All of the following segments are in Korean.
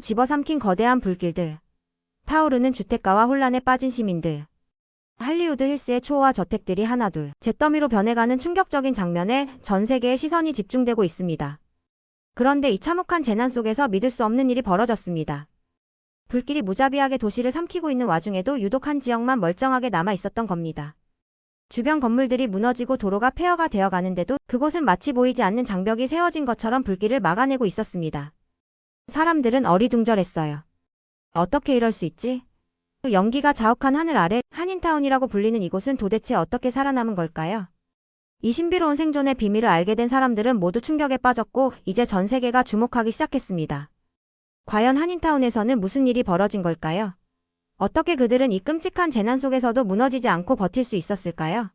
집어삼킨 거대한 불길들. 타오르는 주택가와 혼란에 빠진 시민들. 할리우드 힐스의 초호화 저택들이 하나둘 잿더미로 변해가는 충격적인 장면에 전 세계의 시선이 집중되고 있습니다. 그런데 이 참혹한 재난 속에서 믿을 수 없는 일이 벌어졌습니다. 불길이 무자비하게 도시를 삼키고 있는 와중에도 유독 한 지역만 멀쩡하게 남아 있었던 겁니다. 주변 건물들이 무너지고 도로가 폐허가 되어 가는데도 그곳은 마치 보이지 않는 장벽이 세워진 것처럼 불길을 막아내고 있었습니다. 사람들은 어리둥절했어요. 어떻게 이럴 수 있지? 연기가 자욱한 하늘 아래 한인타운이라고 불리는 이곳은 도대체 어떻게 살아남은 걸까요? 이 신비로운 생존의 비밀을 알게 된 사람들은 모두 충격에 빠졌고 이제 전 세계가 주목하기 시작했습니다. 과연 한인타운에서는 무슨 일이 벌어진 걸까요? 어떻게 그들은 이 끔찍한 재난 속에서도 무너지지 않고 버틸 수 있었을까요?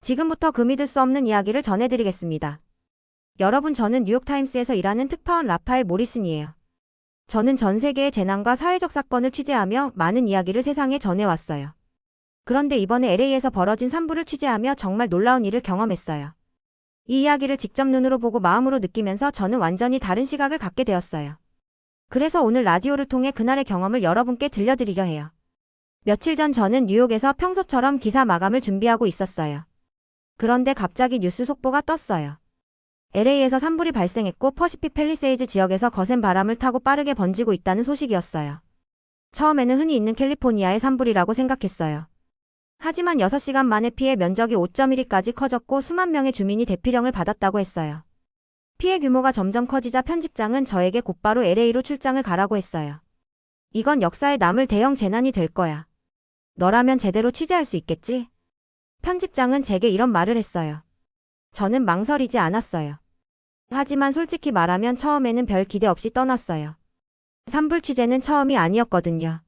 지금부터 그 믿을 수 없는 이야기를 전해드리겠습니다. 여러분 저는 뉴욕타임스에서 일하는 특파원 라파엘 모리슨이에요. 저는 전 세계의 재난과 사회적 사건을 취재하며 많은 이야기를 세상에 전해왔어요. 그런데 이번에 LA에서 벌어진 산불을 취재하며 정말 놀라운 일을 경험했어요. 이 이야기를 직접 눈으로 보고 마음으로 느끼면서 저는 완전히 다른 시각을 갖게 되었어요. 그래서 오늘 라디오를 통해 그날의 경험을 여러분께 들려드리려 해요. 며칠 전 저는 뉴욕에서 평소처럼 기사 마감을 준비하고 있었어요. 그런데 갑자기 뉴스 속보가 떴어요. LA에서 산불이 발생했고 퍼시픽 팰리세이즈 지역에서 거센 바람을 타고 빠르게 번지고 있다는 소식이었어요. 처음에는 흔히 있는 캘리포니아의 산불이라고 생각했어요. 하지만 6시간 만에 피해 면적이 5.1위까지 커졌고 수만 명의 주민이 대피령을 받았다고 했어요. 피해 규모가 점점 커지자 편집장은 저에게 곧바로 LA로 출장을 가라고 했어요. 이건 역사에 남을 대형 재난이 될 거야. 너라면 제대로 취재할 수 있겠지? 편집장은 제게 이런 말을 했어요. 저는 망설이지 않았어요. 하지만 솔직히 말하면 처음에는 별 기대 없이 떠났어요. 산불 취재는 처음이 아니었거든요.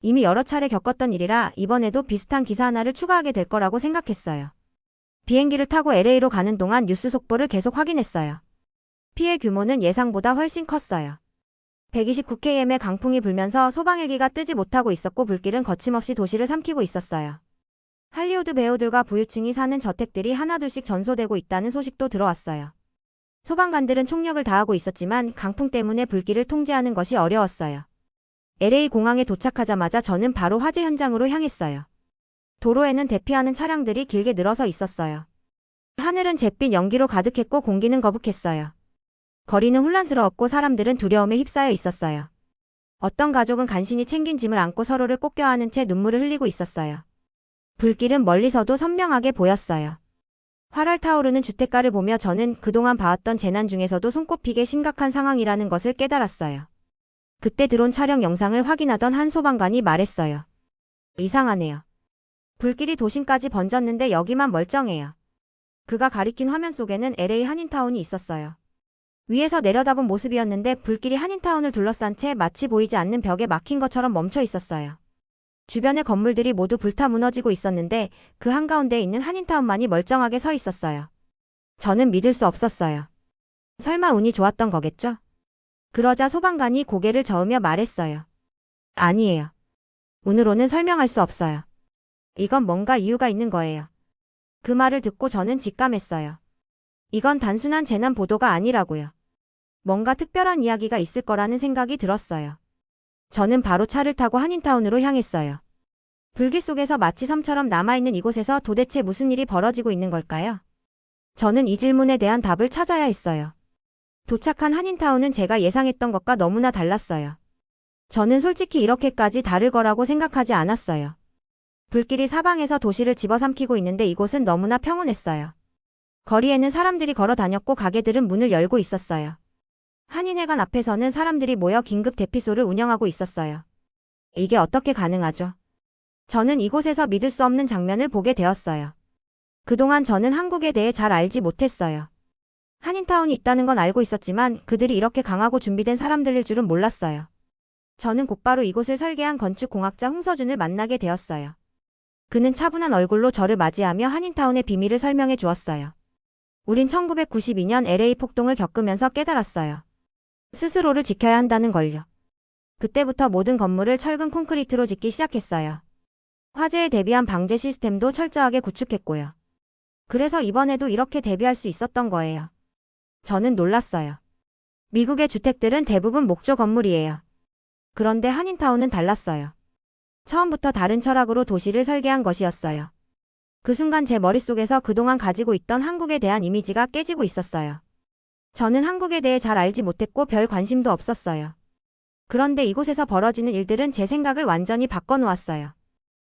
이미 여러 차례 겪었던 일이라 이번에도 비슷한 기사 하나를 추가하게 될 거라고 생각했어요. 비행기를 타고 LA로 가는 동안 뉴스 속보를 계속 확인했어요. 피해 규모는 예상보다 훨씬 컸어요. 129km의 강풍이 불면서 소방헬기가 뜨지 못하고 있었고 불길은 거침없이 도시를 삼키고 있었어요. 할리우드 배우들과 부유층이 사는 저택들이 하나둘씩 전소되고 있다는 소식도 들어왔어요. 소방관들은 총력을 다하고 있었지만 강풍 때문에 불길을 통제하는 것이 어려웠어요. LA 공항에 도착하자마자 저는 바로 화재 현장으로 향했어요. 도로에는 대피하는 차량들이 길게 늘어서 있었어요. 하늘은 잿빛 연기로 가득했고 공기는 거북했어요. 거리는 혼란스러웠고 사람들은 두려움에 휩싸여 있었어요. 어떤 가족은 간신히 챙긴 짐을 안고 서로를 꼭 껴안은 채 눈물을 흘리고 있었어요. 불길은 멀리서도 선명하게 보였어요. 활활 타오르는 주택가를 보며 저는 그동안 봐왔던 재난 중에서도 손꼽히게 심각한 상황이라는 것을 깨달았어요. 그때 들어온 촬영 영상을 확인하던 한 소방관이 말했어요. 이상하네요. 불길이 도심까지 번졌는데 여기만 멀쩡해요. 그가 가리킨 화면 속에는 LA 한인타운이 있었어요. 위에서 내려다본 모습이었는데 불길이 한인타운을 둘러싼 채 마치 보이지 않는 벽에 막힌 것처럼 멈춰 있었어요. 주변의 건물들이 모두 불타 무너지고 있었는데 그 한가운데 있는 한인타운만이 멀쩡하게 서 있었어요. 저는 믿을 수 없었어요. 설마 운이 좋았던 거겠죠? 그러자 소방관이 고개를 저으며 말했어요. 아니에요. 운으로는 설명할 수 없어요. 이건 뭔가 이유가 있는 거예요. 그 말을 듣고 저는 직감했어요. 이건 단순한 재난 보도가 아니라고요. 뭔가 특별한 이야기가 있을 거라는 생각이 들었어요. 저는 바로 차를 타고 한인타운으로 향했어요. 불길 속에서 마치 섬처럼 남아있는 이곳에서 도대체 무슨 일이 벌어지고 있는 걸까요? 저는 이 질문에 대한 답을 찾아야 했어요. 도착한 한인타운은 제가 예상했던 것과 너무나 달랐어요. 저는 솔직히 이렇게까지 다를 거라고 생각하지 않았어요. 불길이 사방에서 도시를 집어삼키고 있는데 이곳은 너무나 평온했어요. 거리에는 사람들이 걸어 다녔고 가게들은 문을 열고 있었어요. 한인회관 앞에서는 사람들이 모여 긴급 대피소를 운영하고 있었어요. 이게 어떻게 가능하죠? 저는 이곳에서 믿을 수 없는 장면을 보게 되었어요. 그동안 저는 한국에 대해 잘 알지 못했어요. 한인타운이 있다는 건 알고 있었지만 그들이 이렇게 강하고 준비된 사람들일 줄은 몰랐어요. 저는 곧바로 이곳을 설계한 건축공학자 홍서준을 만나게 되었어요. 그는 차분한 얼굴로 저를 맞이하며 한인타운의 비밀을 설명해 주었어요. 우린 1992년 LA 폭동을 겪으면서 깨달았어요. 스스로를 지켜야 한다는 걸요. 그때부터 모든 건물을 철근 콘크리트로 짓기 시작했어요. 화재에 대비한 방제 시스템도 철저하게 구축했고요. 그래서 이번에도 이렇게 대비할 수 있었던 거예요. 저는 놀랐어요. 미국의 주택들은 대부분 목조 건물이에요. 그런데 한인타운은 달랐어요. 처음부터 다른 철학으로 도시를 설계한 것이었어요. 그 순간 제 머릿속에서 그동안 가지고 있던 한국에 대한 이미지가 깨지고 있었어요. 저는 한국에 대해 잘 알지 못했고 별 관심도 없었어요. 그런데 이곳에서 벌어지는 일들은 제 생각을 완전히 바꿔놓았어요.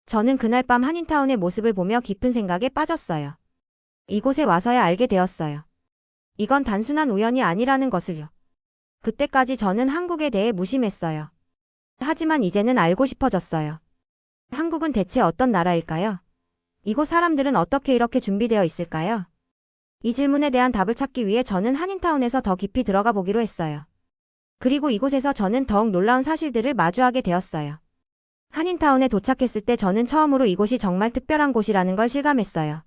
저는 그날 밤 한인타운의 모습을 보며 깊은 생각에 빠졌어요. 이곳에 와서야 알게 되었어요. 이건 단순한 우연이 아니라는 것을요. 그때까지 저는 한국에 대해 무심했어요. 하지만 이제는 알고 싶어졌어요. 한국은 대체 어떤 나라일까요? 이곳 사람들은 어떻게 이렇게 준비되어 있을까요? 이 질문에 대한 답을 찾기 위해 저는 한인타운에서 더 깊이 들어가 보기로 했어요. 그리고 이곳에서 저는 더욱 놀라운 사실들을 마주하게 되었어요. 한인타운에 도착했을 때 저는 처음으로 이곳이 정말 특별한 곳이라는 걸 실감했어요.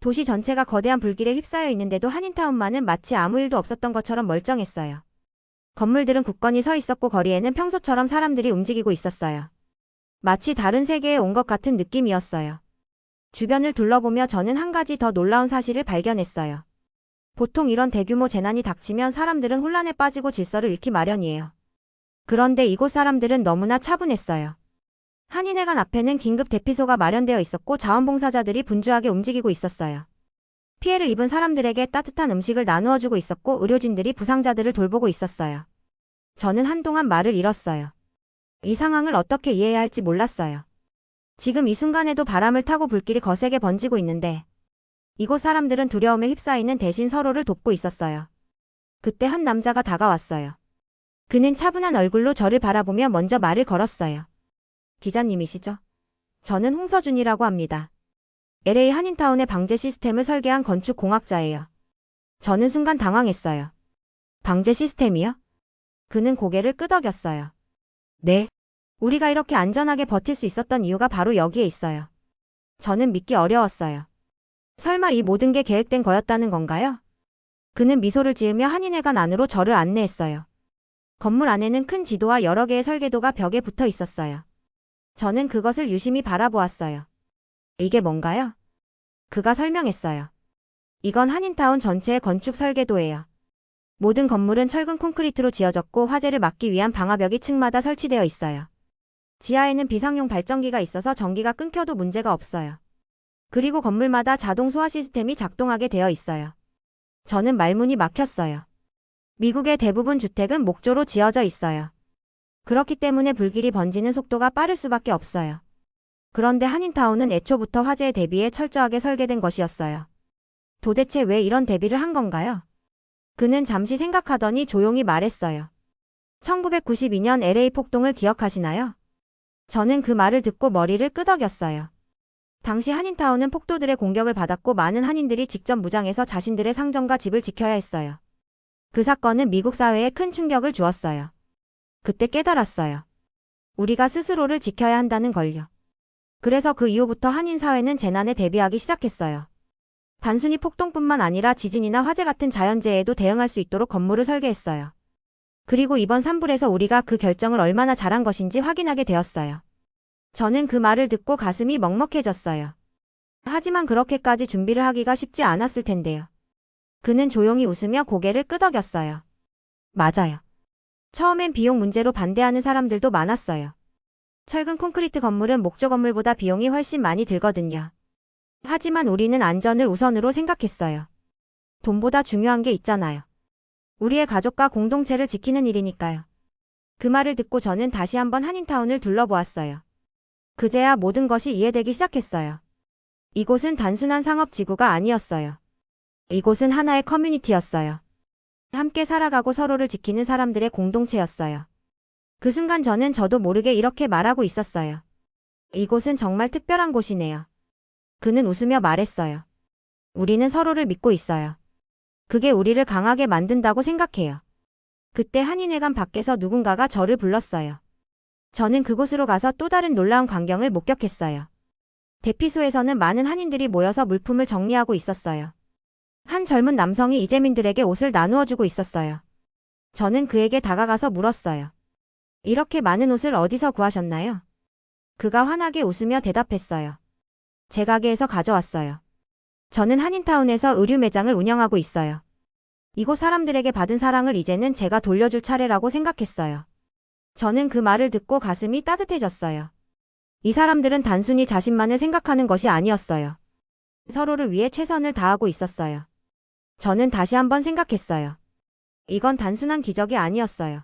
도시 전체가 거대한 불길에 휩싸여 있는데도 한인타운만은 마치 아무 일도 없었던 것처럼 멀쩡했어요. 건물들은 굳건히 서 있었고 거리에는 평소처럼 사람들이 움직이고 있었어요. 마치 다른 세계에 온 것 같은 느낌이었어요. 주변을 둘러보며 저는 한 가지 더 놀라운 사실을 발견했어요. 보통 이런 대규모 재난이 닥치면 사람들은 혼란에 빠지고 질서를 잃기 마련이에요. 그런데 이곳 사람들은 너무나 차분했어요. 한인회관 앞에는 긴급 대피소가 마련되어 있었고 자원봉사자들이 분주하게 움직이고 있었어요. 피해를 입은 사람들에게 따뜻한 음식을 나누어 주고 있었고 의료진들이 부상자들을 돌보고 있었어요. 저는 한동안 말을 잃었어요. 이 상황을 어떻게 이해해야 할지 몰랐어요. 지금 이 순간에도 바람을 타고 불길이 거세게 번지고 있는데 이곳 사람들은 두려움에 휩싸이는 대신 서로를 돕고 있었어요. 그때 한 남자가 다가왔어요. 그는 차분한 얼굴로 저를 바라보며 먼저 말을 걸었어요. 기자님이시죠? 저는 홍서준이라고 합니다. LA 한인타운의 방제 시스템을 설계한 건축공학자예요. 저는 순간 당황했어요. 방제 시스템이요? 그는 고개를 끄덕였어요. 네. 우리가 이렇게 안전하게 버틸 수 있었던 이유가 바로 여기에 있어요. 저는 믿기 어려웠어요. 설마 이 모든 게 계획된 거였다는 건가요? 그는 미소를 지으며 한인회관 안으로 저를 안내했어요. 건물 안에는 큰 지도와 여러 개의 설계도가 벽에 붙어 있었어요. 저는 그것을 유심히 바라보았어요. 이게 뭔가요? 그가 설명했어요. 이건 한인타운 전체의 건축 설계도예요. 모든 건물은 철근 콘크리트로 지어졌고 화재를 막기 위한 방화벽이 층마다 설치되어 있어요. 지하에는 비상용 발전기가 있어서 전기가 끊겨도 문제가 없어요. 그리고 건물마다 자동 소화 시스템이 작동하게 되어 있어요. 저는 말문이 막혔어요. 미국의 대부분 주택은 목조로 지어져 있어요. 그렇기 때문에 불길이 번지는 속도가 빠를 수밖에 없어요. 그런데 한인타운은 애초부터 화재에 대비해 철저하게 설계된 것이었어요. 도대체 왜 이런 대비를 한 건가요? 그는 잠시 생각하더니 조용히 말했어요. 1992년 LA 폭동을 기억하시나요? 저는 그 말을 듣고 머리를 끄덕였어요. 당시 한인타운은 폭도들의 공격을 받았고 많은 한인들이 직접 무장해서 자신들의 상점과 집을 지켜야 했어요. 그 사건은 미국 사회에 큰 충격을 주었어요. 그때 깨달았어요. 우리가 스스로를 지켜야 한다는 걸요. 그래서 그 이후부터 한인 사회는 재난에 대비하기 시작했어요. 단순히 폭동뿐만 아니라 지진이나 화재 같은 자연재해에도 대응할 수 있도록 건물을 설계했어요. 그리고 이번 산불에서 우리가 그 결정을 얼마나 잘한 것인지 확인하게 되었어요. 저는 그 말을 듣고 가슴이 먹먹해졌어요. 하지만 그렇게까지 준비를 하기가 쉽지 않았을 텐데요. 그는 조용히 웃으며 고개를 끄덕였어요. 맞아요. 처음엔 비용 문제로 반대하는 사람들도 많았어요. 철근 콘크리트 건물은 목조 건물보다 비용이 훨씬 많이 들거든요. 하지만 우리는 안전을 우선으로 생각했어요. 돈보다 중요한 게 있잖아요. 우리의 가족과 공동체를 지키는 일이니까요. 그 말을 듣고 저는 다시 한번 한인타운을 둘러보았어요. 그제야 모든 것이 이해되기 시작했어요. 이곳은 단순한 상업지구가 아니었어요. 이곳은 하나의 커뮤니티였어요. 함께 살아가고 서로를 지키는 사람들의 공동체였어요. 그 순간 저는 저도 모르게 이렇게 말하고 있었어요. 이곳은 정말 특별한 곳이네요. 그는 웃으며 말했어요. 우리는 서로를 믿고 있어요. 그게 우리를 강하게 만든다고 생각해요. 그때 한인회관 밖에서 누군가가 저를 불렀어요. 저는 그곳으로 가서 또 다른 놀라운 광경을 목격했어요. 대피소에서는 많은 한인들이 모여서 물품을 정리하고 있었어요. 한 젊은 남성이 이재민들에게 옷을 나누어 주고 있었어요. 저는 그에게 다가가서 물었어요. 이렇게 많은 옷을 어디서 구하셨나요? 그가 환하게 웃으며 대답했어요. 제 가게에서 가져왔어요. 저는 한인타운에서 의류 매장을 운영하고 있어요. 이곳 사람들에게 받은 사랑을 이제는 제가 돌려줄 차례라고 생각했어요. 저는 그 말을 듣고 가슴이 따뜻해졌어요. 이 사람들은 단순히 자신만을 생각하는 것이 아니었어요. 서로를 위해 최선을 다하고 있었어요. 저는 다시 한번 생각했어요. 이건 단순한 기적이 아니었어요.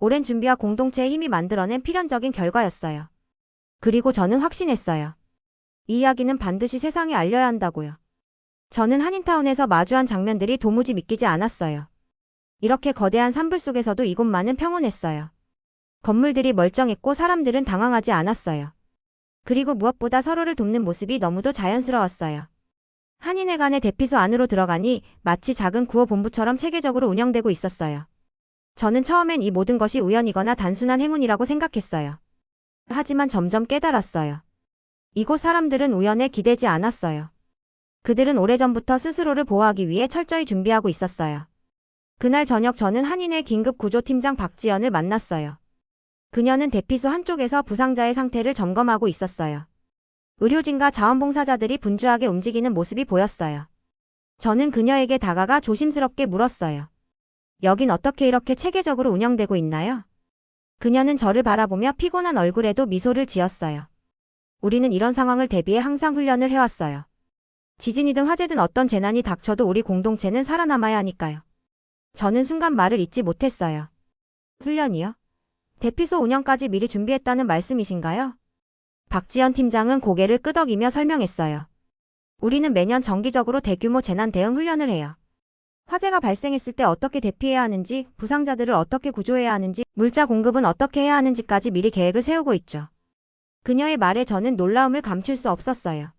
오랜 준비와 공동체의 힘이 만들어낸 필연적인 결과였어요. 그리고 저는 확신했어요. 이 이야기는 반드시 세상에 알려야 한다고요. 저는 한인타운에서 마주한 장면들이 도무지 믿기지 않았어요. 이렇게 거대한 산불 속에서도 이곳만은 평온했어요. 건물들이 멀쩡했고 사람들은 당황하지 않았어요. 그리고 무엇보다 서로를 돕는 모습이 너무도 자연스러웠어요. 한인회관의 대피소 안으로 들어가니 마치 작은 구호 본부처럼 체계적으로 운영되고 있었어요. 저는 처음엔 이 모든 것이 우연이거나 단순한 행운이라고 생각했어요. 하지만 점점 깨달았어요. 이곳 사람들은 우연에 기대지 않았어요. 그들은 오래전부터 스스로를 보호하기 위해 철저히 준비하고 있었어요. 그날 저녁 저는 한인회 긴급 구조팀장 박지연을 만났어요. 그녀는 대피소 한쪽에서 부상자의 상태를 점검하고 있었어요. 의료진과 자원봉사자들이 분주하게 움직이는 모습이 보였어요. 저는 그녀에게 다가가 조심스럽게 물었어요. 여긴 어떻게 이렇게 체계적으로 운영되고 있나요? 그녀는 저를 바라보며 피곤한 얼굴에도 미소를 지었어요. 우리는 이런 상황을 대비해 항상 훈련을 해왔어요. 지진이든 화재든 어떤 재난이 닥쳐도 우리 공동체는 살아남아야 하니까요. 저는 순간 말을 잇지 못했어요. 훈련이요? 대피소 운영까지 미리 준비했다는 말씀이신가요? 박지연 팀장은 고개를 끄덕이며 설명했어요. 우리는 매년 정기적으로 대규모 재난 대응 훈련을 해요. 화재가 발생했을 때 어떻게 대피해야 하는지, 부상자들을 어떻게 구조해야 하는지, 물자 공급은 어떻게 해야 하는지까지 미리 계획을 세우고 있죠. 그녀의 말에 저는 놀라움을 감출 수 없었어요.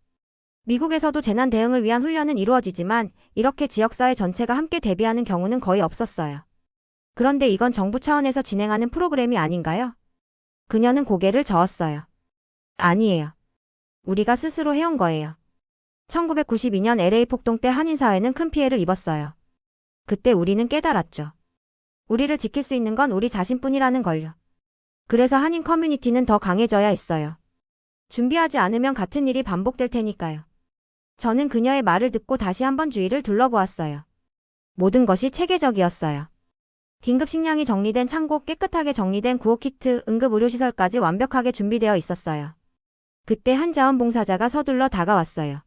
미국에서도 재난 대응을 위한 훈련은 이루어지지만 이렇게 지역사회 전체가 함께 대비하는 경우는 거의 없었어요. 그런데 이건 정부 차원에서 진행하는 프로그램이 아닌가요? 그녀는 고개를 저었어요. 아니에요. 우리가 스스로 해온 거예요. 1992년 LA 폭동 때 한인사회는 큰 피해를 입었어요. 그때 우리는 깨달았죠. 우리를 지킬 수 있는 건 우리 자신뿐이라는 걸요. 그래서 한인 커뮤니티는 더 강해져야 했어요. 준비하지 않으면 같은 일이 반복될 테니까요. 저는 그녀의 말을 듣고 다시 한번 주위를 둘러보았어요. 모든 것이 체계적이었어요. 긴급 식량이 정리된 창고, 깨끗하게 정리된 구호 키트, 응급 의료시설까지 완벽하게 준비되어 있었어요. 그때 한 자원봉사자가 서둘러 다가왔어요.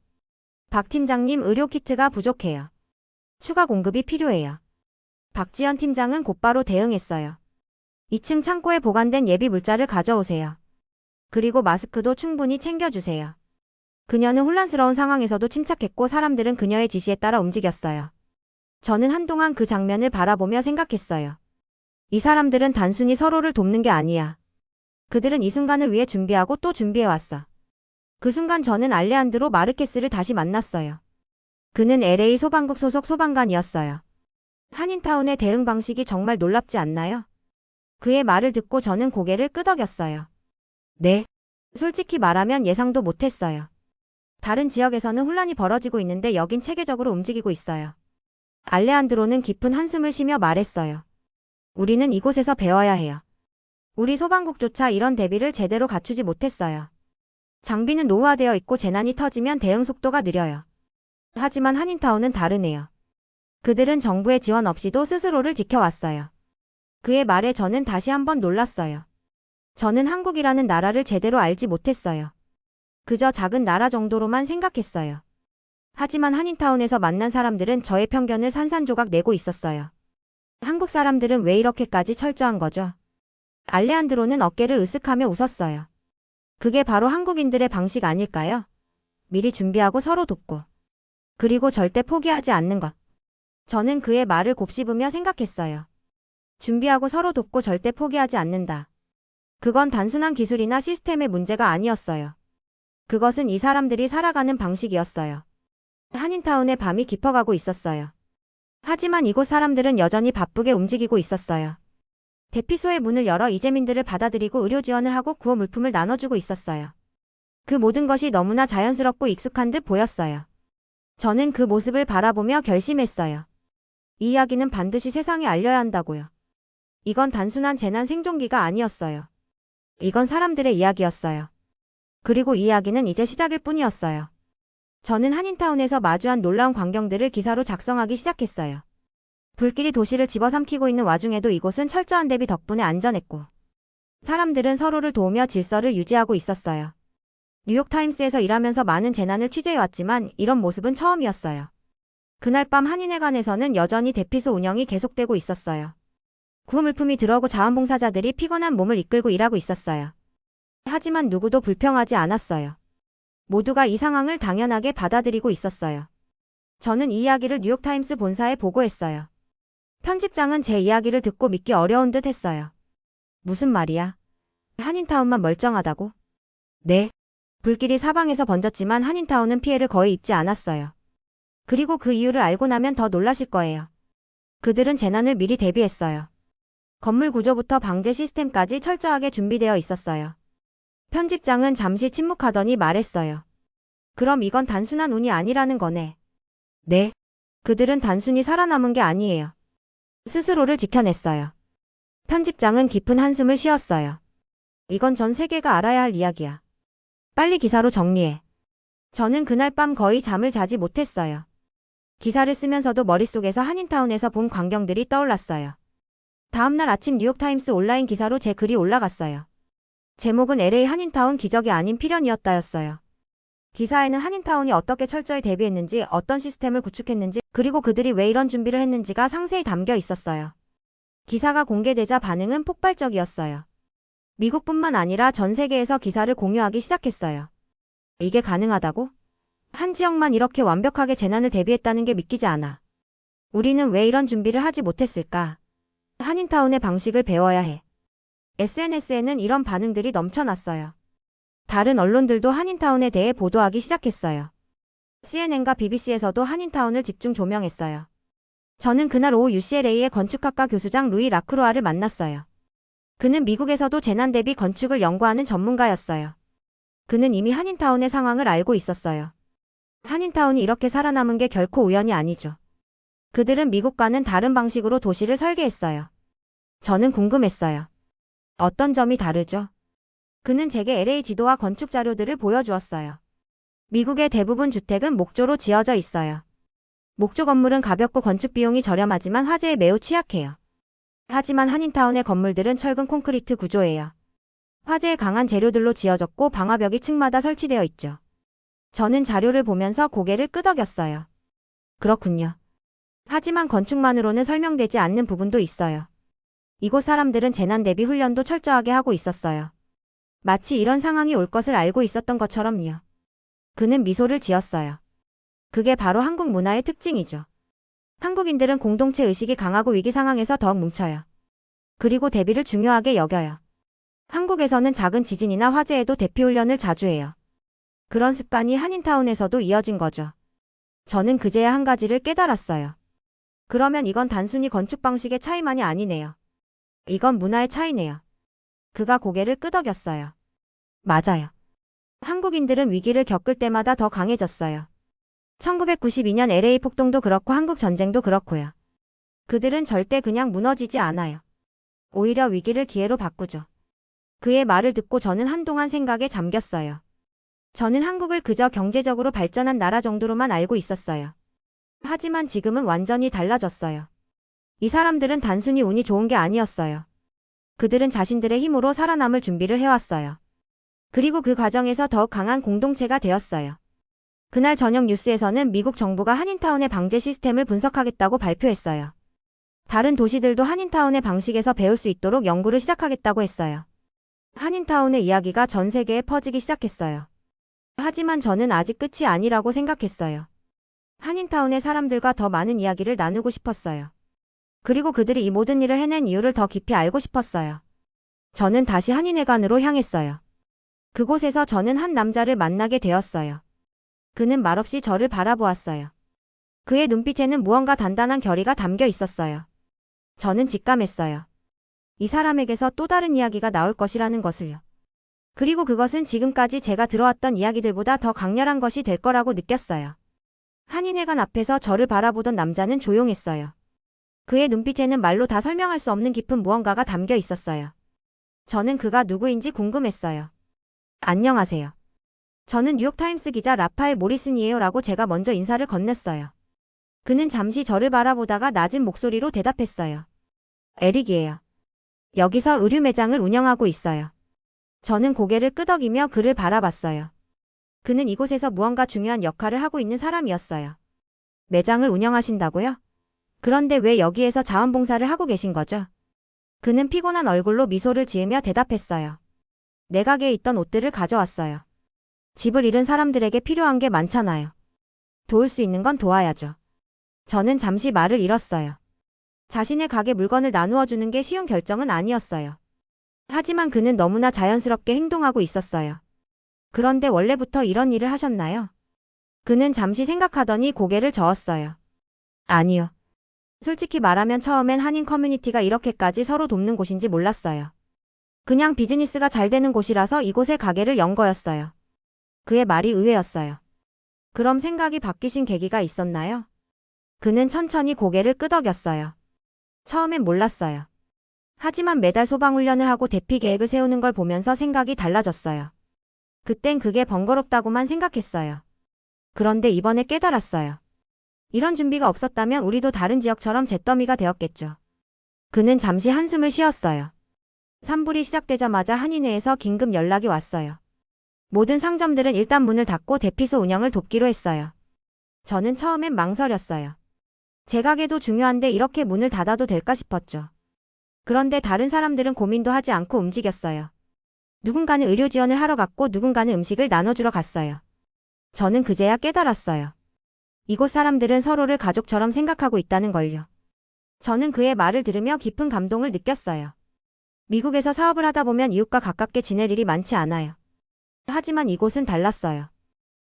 박 팀장님 의료 키트가 부족해요. 추가 공급이 필요해요. 박지연 팀장은 곧바로 대응했어요. 2층 창고에 보관된 예비 물자를 가져오세요. 그리고 마스크도 충분히 챙겨주세요. 그녀는 혼란스러운 상황에서도 침착했고 사람들은 그녀의 지시에 따라 움직였어요. 저는 한동안 그 장면을 바라보며 생각했어요. 이 사람들은 단순히 서로를 돕는 게 아니야. 그들은 이 순간을 위해 준비하고 또 준비해왔어. 그 순간 저는 알레한드로 마르케스를 다시 만났어요. 그는 LA 소방국 소속 소방관이었어요. 한인타운의 대응 방식이 정말 놀랍지 않나요? 그의 말을 듣고 저는 고개를 끄덕였어요. 네. 솔직히 말하면 예상도 못했어요. 다른 지역에서는 혼란이 벌어지고 있는데 여긴 체계적으로 움직이고 있어요. 알레한드로는 깊은 한숨을 쉬며 말했어요. 우리는 이곳에서 배워야 해요. 우리 소방국조차 이런 대비를 제대로 갖추지 못했어요. 장비는 노후화되어 있고 재난이 터지면 대응 속도가 느려요. 하지만 한인타운은 다르네요. 그들은 정부의 지원 없이도 스스로를 지켜왔어요. 그의 말에 저는 다시 한번 놀랐어요. 저는 한국이라는 나라를 제대로 알지 못했어요. 그저 작은 나라 정도로만 생각했어요. 하지만 한인타운에서 만난 사람들은 저의 편견을 산산조각 내고 있었어요. 한국 사람들은 왜 이렇게까지 철저한 거죠? 알레한드로는 어깨를 으쓱하며 웃었어요. 그게 바로 한국인들의 방식 아닐까요? 미리 준비하고 서로 돕고. 그리고 절대 포기하지 않는 것. 저는 그의 말을 곱씹으며 생각했어요. 준비하고 서로 돕고 절대 포기하지 않는다. 그건 단순한 기술이나 시스템의 문제가 아니었어요. 그것은 이 사람들이 살아가는 방식이었어요. 한인타운의 밤이 깊어가고 있었어요. 하지만 이곳 사람들은 여전히 바쁘게 움직이고 있었어요. 대피소의 문을 열어 이재민들을 받아들이고 의료 지원을 하고 구호 물품을 나눠주고 있었어요. 그 모든 것이 너무나 자연스럽고 익숙한 듯 보였어요. 저는 그 모습을 바라보며 결심했어요. 이 이야기는 반드시 세상에 알려야 한다고요. 이건 단순한 재난 생존기가 아니었어요. 이건 사람들의 이야기였어요. 그리고 이 이야기는 이제 시작일 뿐이었어요. 저는 한인타운에서 마주한 놀라운 광경들을 기사로 작성하기 시작했어요. 불길이 도시를 집어삼키고 있는 와중에도 이곳은 철저한 대비 덕분에 안전했고 사람들은 서로를 도우며 질서를 유지하고 있었어요. 뉴욕타임스에서 일하면서 많은 재난을 취재해왔지만 이런 모습은 처음이었어요. 그날 밤 한인회관에서는 여전히 대피소 운영이 계속되고 있었어요. 구물품이 들어오고 자원봉사자들이 피곤한 몸을 이끌고 일하고 있었어요. 하지만 누구도 불평하지 않았어요. 모두가 이 상황을 당연하게 받아들이고 있었어요. 저는 이 이야기를 뉴욕타임스 본사에 보고했어요. 편집장은 제 이야기를 듣고 믿기 어려운 듯 했어요. 무슨 말이야? 한인타운만 멀쩡하다고? 네. 불길이 사방에서 번졌지만 한인타운은 피해를 거의 입지 않았어요. 그리고 그 이유를 알고 나면 더 놀라실 거예요. 그들은 재난을 미리 대비했어요. 건물 구조부터 방제 시스템까지 철저하게 준비되어 있었어요. 편집장은 잠시 침묵하더니 말했어요. 그럼 이건 단순한 운이 아니라는 거네. 네. 그들은 단순히 살아남은 게 아니에요. 스스로를 지켜냈어요. 편집장은 깊은 한숨을 쉬었어요. 이건 전 세계가 알아야 할 이야기야. 빨리 기사로 정리해. 저는 그날 밤 거의 잠을 자지 못했어요. 기사를 쓰면서도 머릿속에서 한인타운에서 본 광경들이 떠올랐어요. 다음날 아침 뉴욕타임스 온라인 기사로 제 글이 올라갔어요. 제목은 LA 한인타운 기적이 아닌 필연이었다였어요. 기사에는 한인타운이 어떻게 철저히 대비했는지, 어떤 시스템을 구축했는지, 그리고 그들이 왜 이런 준비를 했는지가 상세히 담겨 있었어요. 기사가 공개되자 반응은 폭발적이었어요. 미국뿐만 아니라 전 세계에서 기사를 공유하기 시작했어요. 이게 가능하다고? 한 지역만 이렇게 완벽하게 재난을 대비했다는 게 믿기지 않아. 우리는 왜 이런 준비를 하지 못했을까? 한인타운의 방식을 배워야 해. SNS에는 이런 반응들이 넘쳐났어요. 다른 언론들도 한인타운에 대해 보도하기 시작했어요. CNN과 BBC에서도 한인타운을 집중 조명했어요. 저는 그날 오후 UCLA의 건축학과 교수장 루이 라크로아를 만났어요. 그는 미국에서도 재난 대비 건축을 연구하는 전문가였어요. 그는 이미 한인타운의 상황을 알고 있었어요. 한인타운이 이렇게 살아남은 게 결코 우연이 아니죠. 그들은 미국과는 다른 방식으로 도시를 설계했어요. 저는 궁금했어요. 어떤 점이 다르죠? 그는 제게 LA 지도와 건축 자료들을 보여주었어요. 미국의 대부분 주택은 목조로 지어져 있어요. 목조 건물은 가볍고 건축 비용이 저렴하지만 화재에 매우 취약해요. 하지만 한인타운의 건물들은 철근 콘크리트 구조예요. 화재에 강한 재료들로 지어졌고 방화벽이 층마다 설치되어 있죠. 저는 자료를 보면서 고개를 끄덕였어요. 그렇군요. 하지만 건축만으로는 설명되지 않는 부분도 있어요. 이곳 사람들은 재난 대비 훈련도 철저하게 하고 있었어요. 마치 이런 상황이 올 것을 알고 있었던 것처럼요. 그는 미소를 지었어요. 그게 바로 한국 문화의 특징이죠. 한국인들은 공동체 의식이 강하고 위기 상황에서 더욱 뭉쳐요. 그리고 대비를 중요하게 여겨요. 한국에서는 작은 지진이나 화재에도 대피 훈련을 자주 해요. 그런 습관이 한인타운에서도 이어진 거죠. 저는 그제야 한 가지를 깨달았어요. 그러면 이건 단순히 건축 방식의 차이만이 아니네요. 이건 문화의 차이네요. 그가 고개를 끄덕였어요. 맞아요. 한국인들은 위기를 겪을 때마다 더 강해졌어요. 1992년 LA 폭동도 그렇고 한국 전쟁도 그렇고요. 그들은 절대 그냥 무너지지 않아요. 오히려 위기를 기회로 바꾸죠. 그의 말을 듣고 저는 한동안 생각에 잠겼어요. 저는 한국을 그저 경제적으로 발전한 나라 정도로만 알고 있었어요. 하지만 지금은 완전히 달라졌어요. 이 사람들은 단순히 운이 좋은 게 아니었어요. 그들은 자신들의 힘으로 살아남을 준비를 해왔어요. 그리고 그 과정에서 더욱 강한 공동체가 되었어요. 그날 저녁 뉴스에서는 미국 정부가 한인타운의 방제 시스템을 분석하겠다고 발표했어요. 다른 도시들도 한인타운의 방식에서 배울 수 있도록 연구를 시작하겠다고 했어요. 한인타운의 이야기가 전 세계에 퍼지기 시작했어요. 하지만 저는 아직 끝이 아니라고 생각했어요. 한인타운의 사람들과 더 많은 이야기를 나누고 싶었어요. 그리고 그들이 이 모든 일을 해낸 이유를 더 깊이 알고 싶었어요. 저는 다시 한인회관으로 향했어요. 그곳에서 저는 한 남자를 만나게 되었어요. 그는 말없이 저를 바라보았어요. 그의 눈빛에는 무언가 단단한 결의가 담겨 있었어요. 저는 직감했어요. 이 사람에게서 또 다른 이야기가 나올 것이라는 것을요. 그리고 그것은 지금까지 제가 들어왔던 이야기들보다 더 강렬한 것이 될 거라고 느꼈어요. 한인회관 앞에서 저를 바라보던 남자는 조용했어요. 그의 눈빛에는 말로 다 설명할 수 없는 깊은 무언가가 담겨 있었어요. 저는 그가 누구인지 궁금했어요. 안녕하세요. 저는 뉴욕타임스 기자 라파엘 모리슨이에요 라고 제가 먼저 인사를 건넸어요. 그는 잠시 저를 바라보다가 낮은 목소리로 대답했어요. 에릭이에요. 여기서 의류 매장을 운영하고 있어요. 저는 고개를 끄덕이며 그를 바라봤어요. 그는 이곳에서 무언가 중요한 역할을 하고 있는 사람이었어요. 매장을 운영하신다고요? 그런데 왜 여기에서 자원봉사를 하고 계신 거죠? 그는 피곤한 얼굴로 미소를 지으며 대답했어요. 내 가게에 있던 옷들을 가져왔어요. 집을 잃은 사람들에게 필요한 게 많잖아요. 도울 수 있는 건 도와야죠. 저는 잠시 말을 잃었어요. 자신의 가게 물건을 나누어 주는 게 쉬운 결정은 아니었어요. 하지만 그는 너무나 자연스럽게 행동하고 있었어요. 그런데 원래부터 이런 일을 하셨나요? 그는 잠시 생각하더니 고개를 저었어요. 아니요. 솔직히 말하면 처음엔 한인 커뮤니티가 이렇게까지 서로 돕는 곳인지 몰랐어요. 그냥 비즈니스가 잘 되는 곳이라서 이곳에 가게를 연 거였어요. 그의 말이 의외였어요. 그럼 생각이 바뀌신 계기가 있었나요? 그는 천천히 고개를 끄덕였어요. 처음엔 몰랐어요. 하지만 매달 소방훈련을 하고 대피 계획을 세우는 걸 보면서 생각이 달라졌어요. 그땐 그게 번거롭다고만 생각했어요. 그런데 이번에 깨달았어요. 이런 준비가 없었다면 우리도 다른 지역처럼 잿더미가 되었겠죠. 그는 잠시 한숨을 쉬었어요. 산불이 시작되자마자 한인회에서 긴급 연락이 왔어요. 모든 상점들은 일단 문을 닫고 대피소 운영을 돕기로 했어요. 저는 처음엔 망설였어요. 제 가게도 중요한데 이렇게 문을 닫아도 될까 싶었죠. 그런데 다른 사람들은 고민도 하지 않고 움직였어요. 누군가는 의료 지원을 하러 갔고 누군가는 음식을 나눠주러 갔어요. 저는 그제야 깨달았어요. 이곳 사람들은 서로를 가족처럼 생각하고 있다는 걸요. 저는 그의 말을 들으며 깊은 감동을 느꼈어요. 미국에서 사업을 하다 보면 이웃과 가깝게 지낼 일이 많지 않아요. 하지만 이곳은 달랐어요.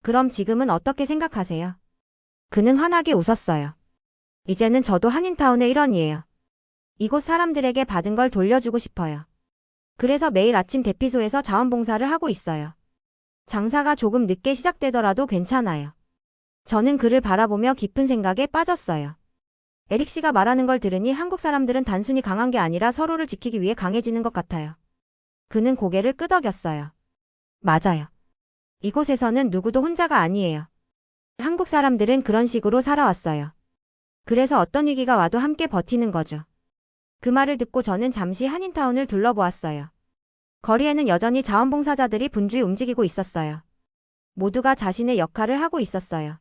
그럼 지금은 어떻게 생각하세요? 그는 환하게 웃었어요. 이제는 저도 한인타운의 일원이에요. 이곳 사람들에게 받은 걸 돌려주고 싶어요. 그래서 매일 아침 대피소에서 자원봉사를 하고 있어요. 장사가 조금 늦게 시작되더라도 괜찮아요. 저는 그를 바라보며 깊은 생각에 빠졌어요. 에릭 씨가 말하는 걸 들으니 한국 사람들은 단순히 강한 게 아니라 서로를 지키기 위해 강해지는 것 같아요. 그는 고개를 끄덕였어요. 맞아요. 이곳에서는 누구도 혼자가 아니에요. 한국 사람들은 그런 식으로 살아왔어요. 그래서 어떤 위기가 와도 함께 버티는 거죠. 그 말을 듣고 저는 잠시 한인타운을 둘러보았어요. 거리에는 여전히 자원봉사자들이 분주히 움직이고 있었어요. 모두가 자신의 역할을 하고 있었어요.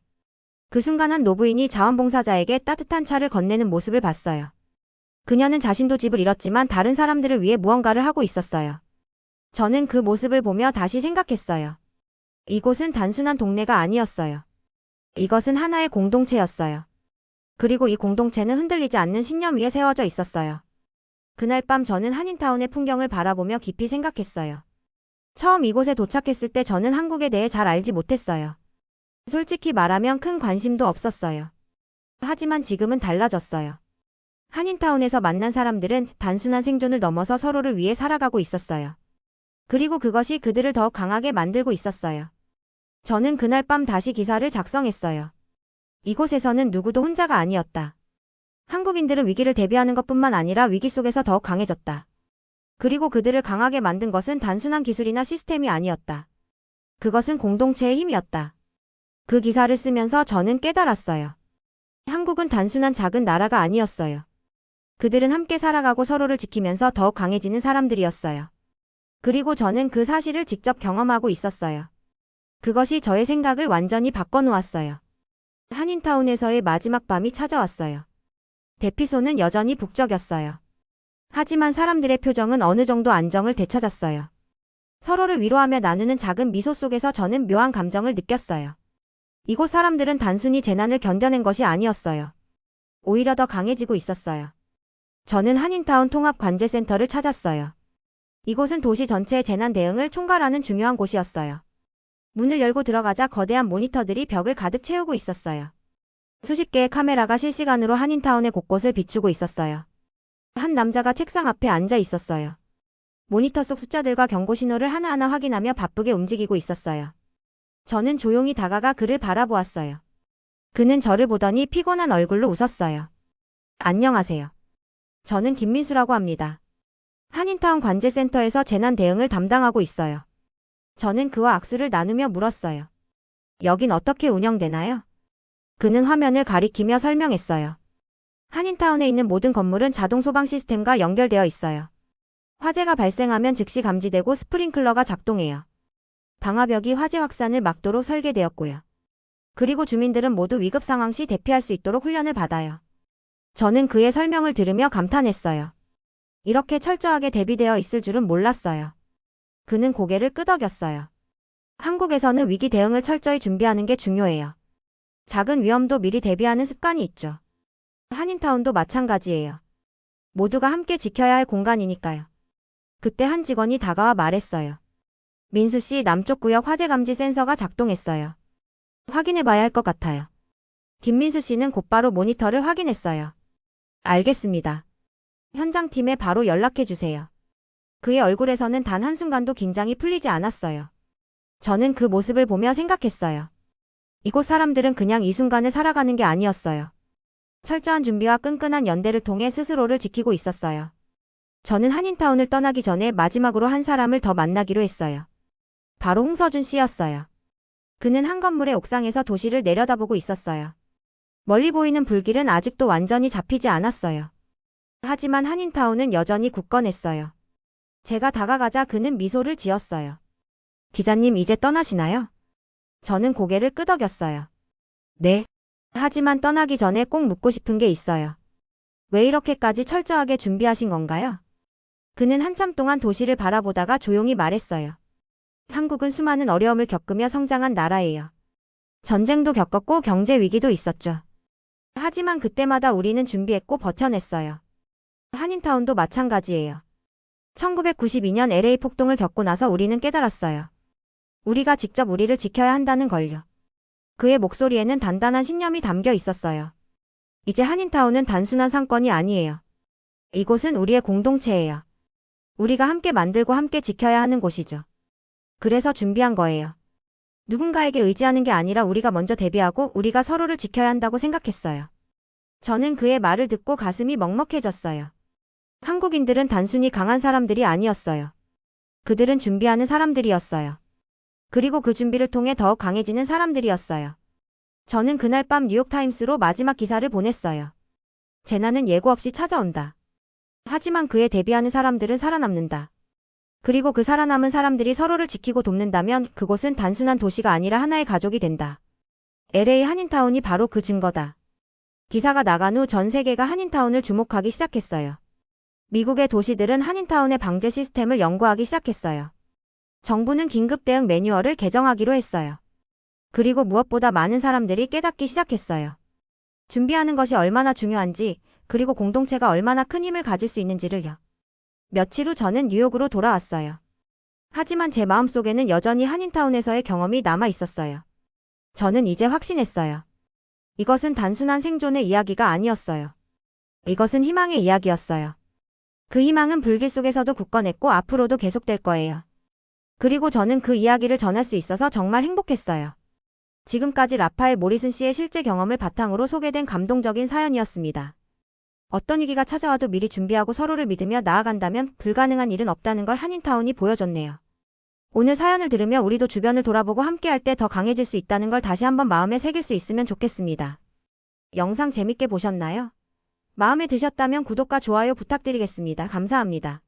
그 순간 한 노부인이 자원봉사자에게 따뜻한 차를 건네는 모습을 봤어요. 그녀는 자신도 집을 잃었지만 다른 사람들을 위해 무언가를 하고 있었어요. 저는 그 모습을 보며 다시 생각했어요. 이곳은 단순한 동네가 아니었어요. 이것은 하나의 공동체였어요. 그리고 이 공동체는 흔들리지 않는 신념 위에 세워져 있었어요. 그날 밤 저는 한인타운의 풍경을 바라보며 깊이 생각했어요. 처음 이곳에 도착했을 때 저는 한국에 대해 잘 알지 못했어요. 솔직히 말하면 큰 관심도 없었어요. 하지만 지금은 달라졌어요. 한인타운에서 만난 사람들은 단순한 생존을 넘어서 서로를 위해 살아가고 있었어요. 그리고 그것이 그들을 더욱 강하게 만들고 있었어요. 저는 그날 밤 다시 기사를 작성했어요. 이곳에서는 누구도 혼자가 아니었다. 한국인들은 위기를 대비하는 것뿐만 아니라 위기 속에서 더욱 강해졌다. 그리고 그들을 강하게 만든 것은 단순한 기술이나 시스템이 아니었다. 그것은 공동체의 힘이었다. 그 기사를 쓰면서 저는 깨달았어요. 한국은 단순한 작은 나라가 아니었어요. 그들은 함께 살아가고 서로를 지키면서 더욱 강해지는 사람들이었어요. 그리고 저는 그 사실을 직접 경험하고 있었어요. 그것이 저의 생각을 완전히 바꿔놓았어요. 한인타운에서의 마지막 밤이 찾아왔어요. 대피소는 여전히 북적였어요. 하지만 사람들의 표정은 어느 정도 안정을 되찾았어요. 서로를 위로하며 나누는 작은 미소 속에서 저는 묘한 감정을 느꼈어요. 이곳 사람들은 단순히 재난을 견뎌낸 것이 아니었어요. 오히려 더 강해지고 있었어요. 저는 한인타운 통합관제센터를 찾았어요. 이곳은 도시 전체의 재난 대응을 총괄하는 중요한 곳이었어요. 문을 열고 들어가자 거대한 모니터들이 벽을 가득 채우고 있었어요. 수십 개의 카메라가 실시간으로 한인타운의 곳곳을 비추고 있었어요. 한 남자가 책상 앞에 앉아 있었어요. 모니터 속 숫자들과 경고 신호를 하나하나 확인하며 바쁘게 움직이고 있었어요. 저는 조용히 다가가 그를 바라보았어요. 그는 저를 보더니 피곤한 얼굴로 웃었어요. 안녕하세요. 저는 김민수라고 합니다. 한인타운 관제센터에서 재난 대응을 담당하고 있어요. 저는 그와 악수를 나누며 물었어요. 여긴 어떻게 운영되나요? 그는 화면을 가리키며 설명했어요. 한인타운에 있는 모든 건물은 자동 소방 시스템과 연결되어 있어요. 화재가 발생하면 즉시 감지되고 스프링클러가 작동해요. 방화벽이 화재 확산을 막도록 설계되었고요. 그리고 주민들은 모두 위급 상황 시 대피할 수 있도록 훈련을 받아요. 저는 그의 설명을 들으며 감탄했어요. 이렇게 철저하게 대비되어 있을 줄은 몰랐어요. 그는 고개를 끄덕였어요. 한국에서는 위기 대응을 철저히 준비하는 게 중요해요. 작은 위험도 미리 대비하는 습관이 있죠. 한인타운도 마찬가지예요. 모두가 함께 지켜야 할 공간이니까요. 그때 한 직원이 다가와 말했어요. 민수 씨 남쪽 구역 화재 감지 센서가 작동했어요. 확인해 봐야 할 것 같아요. 김민수 씨는 곧바로 모니터를 확인했어요. 알겠습니다. 현장팀에 바로 연락해 주세요. 그의 얼굴에서는 단 한순간도 긴장이 풀리지 않았어요. 저는 그 모습을 보며 생각했어요. 이곳 사람들은 그냥 이 순간을 살아가는 게 아니었어요. 철저한 준비와 끈끈한 연대를 통해 스스로를 지키고 있었어요. 저는 한인타운을 떠나기 전에 마지막으로 한 사람을 더 만나기로 했어요. 바로 홍서준 씨였어요. 그는 한 건물의 옥상에서 도시를 내려다보고 있었어요. 멀리 보이는 불길은 아직도 완전히 잡히지 않았어요. 하지만 한인타운은 여전히 굳건했어요. 제가 다가가자 그는 미소를 지었어요. 기자님 이제 떠나시나요? 저는 고개를 끄덕였어요. 네. 하지만 떠나기 전에 꼭 묻고 싶은 게 있어요. 왜 이렇게까지 철저하게 준비하신 건가요? 그는 한참 동안 도시를 바라보다가 조용히 말했어요. 한국은 수많은 어려움을 겪으며 성장한 나라예요. 전쟁도 겪었고 경제 위기도 있었죠. 하지만 그때마다 우리는 준비했고 버텨냈어요. 한인타운도 마찬가지예요. 1992년 LA 폭동을 겪고 나서 우리는 깨달았어요. 우리가 직접 우리를 지켜야 한다는 걸요. 그의 목소리에는 단단한 신념이 담겨 있었어요. 이제 한인타운은 단순한 상권이 아니에요. 이곳은 우리의 공동체예요. 우리가 함께 만들고 함께 지켜야 하는 곳이죠. 그래서 준비한 거예요. 누군가에게 의지하는 게 아니라 우리가 먼저 대비하고 우리가 서로를 지켜야 한다고 생각했어요. 저는 그의 말을 듣고 가슴이 먹먹해졌어요. 한국인들은 단순히 강한 사람들이 아니었어요. 그들은 준비하는 사람들이었어요. 그리고 그 준비를 통해 더욱 강해지는 사람들이었어요. 저는 그날 밤 뉴욕타임스로 마지막 기사를 보냈어요. 재난은 예고 없이 찾아온다. 하지만 그에 대비하는 사람들은 살아남는다. 그리고 그 살아남은 사람들이 서로를 지키고 돕는다면 그곳은 단순한 도시가 아니라 하나의 가족이 된다. LA 한인타운이 바로 그 증거다. 기사가 나간 후 전 세계가 한인타운을 주목하기 시작했어요. 미국의 도시들은 한인타운의 방제 시스템을 연구하기 시작했어요. 정부는 긴급 대응 매뉴얼을 개정하기로 했어요. 그리고 무엇보다 많은 사람들이 깨닫기 시작했어요. 준비하는 것이 얼마나 중요한지, 그리고 공동체가 얼마나 큰 힘을 가질 수 있는지를요. 며칠 후 저는 뉴욕으로 돌아왔어요. 하지만 제 마음속에는 여전히 한인타운에서의 경험이 남아 있었어요. 저는 이제 확신했어요. 이것은 단순한 생존의 이야기가 아니었어요. 이것은 희망의 이야기였어요. 그 희망은 불길 속에서도 굳건했고 앞으로도 계속될 거예요. 그리고 저는 그 이야기를 전할 수 있어서 정말 행복했어요. 지금까지 라파엘 모리슨 씨의 실제 경험을 바탕으로 소개된 감동적인 사연이었습니다. 어떤 위기가 찾아와도 미리 준비하고 서로를 믿으며 나아간다면 불가능한 일은 없다는 걸 한인타운이 보여줬네요. 오늘 사연을 들으며 우리도 주변을 돌아보고 함께할 때 더 강해질 수 있다는 걸 다시 한번 마음에 새길 수 있으면 좋겠습니다. 영상 재밌게 보셨나요? 마음에 드셨다면 구독과 좋아요 부탁드리겠습니다. 감사합니다.